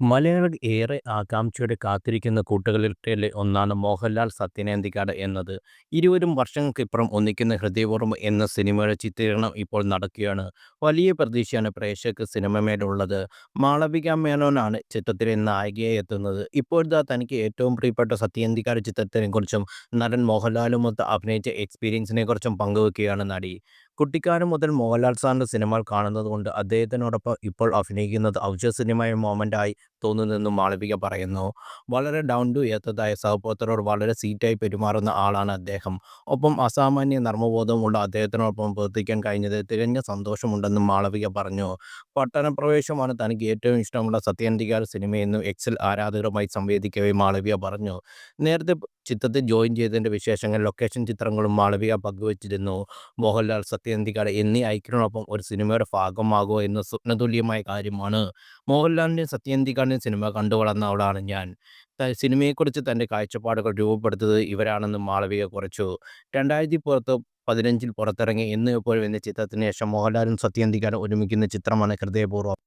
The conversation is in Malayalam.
മലയാളികൾ ഏറെ ആകാംക്ഷയോടെ കാത്തിരിക്കുന്ന കൂട്ടുകളിട്ടിലെ ഒന്നാണ് മോഹൻലാൽ സത്യനേന്തിക്കാട് എന്നത്. ഇരുവരും വർഷങ്ങൾക്കിപ്പുറം ഒന്നിക്കുന്ന ഹൃദയപൂർവം എന്ന സിനിമയുടെ ചിത്രീകരണം ഇപ്പോൾ നടക്കുകയാണ്. വലിയ പ്രതീക്ഷയാണ് പ്രേക്ഷകർക്ക് സിനിമമേലുള്ളത്. മാളവിക മേനോനാണ് ചിത്രത്തിലെ നായികയെ എത്തുന്നത്. ഇപ്പോഴത്തെ തനിക്ക് ഏറ്റവും പ്രിയപ്പെട്ട സത്യനേന്തിക്കാട് ചിത്രത്തിനെക്കുറിച്ചും നടൻ മോഹൻലാലുമൊത്ത് അഭിനയിച്ച എക്സ്പീരിയൻസിനെക്കുറിച്ചും പങ്കുവെക്കുകയാണ് നടി. കുട്ടിക്കാലം മുതൽ മോഹൻലാൽ സാറിന്റെ സിനിമകൾ കാണുന്നത് കൊണ്ട് അദ്ദേഹത്തിനോടൊപ്പം ഇപ്പോൾ അഭിനയിക്കുന്നത് ഔഷധസനീയമായ മൊമെന്റായി തോന്നുന്നുവെന്നും മാളവിക പറയുന്നു. വളരെ ഡൗൺ ടു ഏത്തതായ സഹപ്രവർത്തകരോട് വളരെ സീറ്റായി പെരുമാറുന്ന ആളാണ് അദ്ദേഹം. ഒപ്പം അസാമാന്യ നർമ്മബോധമുള്ള അദ്ദേഹത്തിനോടൊപ്പം പ്രവർത്തിക്കാൻ കഴിഞ്ഞത് തികഞ്ഞ സന്തോഷമുണ്ടെന്നും മാളവിക പറഞ്ഞു. പട്ടണപ്രവേശമാണ് തനിക്ക് ഏറ്റവും ഇഷ്ടമുള്ള സത്യാന്തികാർ സിനിമയെന്നും എക്സിൽ ആരാധകരുമായി സംവേദിക്കവേ മാളവിക പറഞ്ഞു. നേരത്തെ ചിത്രത്തിൽ ജോയിൻ ചെയ്തതിന്റെ വിശേഷങ്ങൾ ലൊക്കേഷൻ ചിത്രങ്ങളും മാളവിക പങ്കുവച്ചിരുന്നു. മോഹൻലാൽ, സത്യൻ അന്തിക്കാട് എന്നീ ഐക്യനോടൊപ്പം ഒരു സിനിമയുടെ ഭാഗമാകുമോ എന്ന സ്വപ്നതുല്യമായ കാര്യമാണ്. മോഹൻലാലിന്റെ സത്യൻ അന്തിക്കാടിന്റെയും സിനിമ കണ്ടു വളർന്ന ആളാണ് ഞാൻ. സിനിമയെക്കുറിച്ച് തന്റെ കാഴ്ചപ്പാടുകൾ രൂപപ്പെടുത്തത് ഇവരാണെന്ന് മാളവിക കുറിച്ചു. രണ്ടായിരത്തി പുറത്ത് പതിനഞ്ചിൽ പുറത്തിറങ്ങി എന്ന് എപ്പോഴും എന്ന ചിത്രത്തിന് ശേഷം മോഹൻലാലും സത്യന്തിക്കാനും ഒരുമിക്കുന്ന ചിത്രമാണ് ഹൃദയപൂർവം.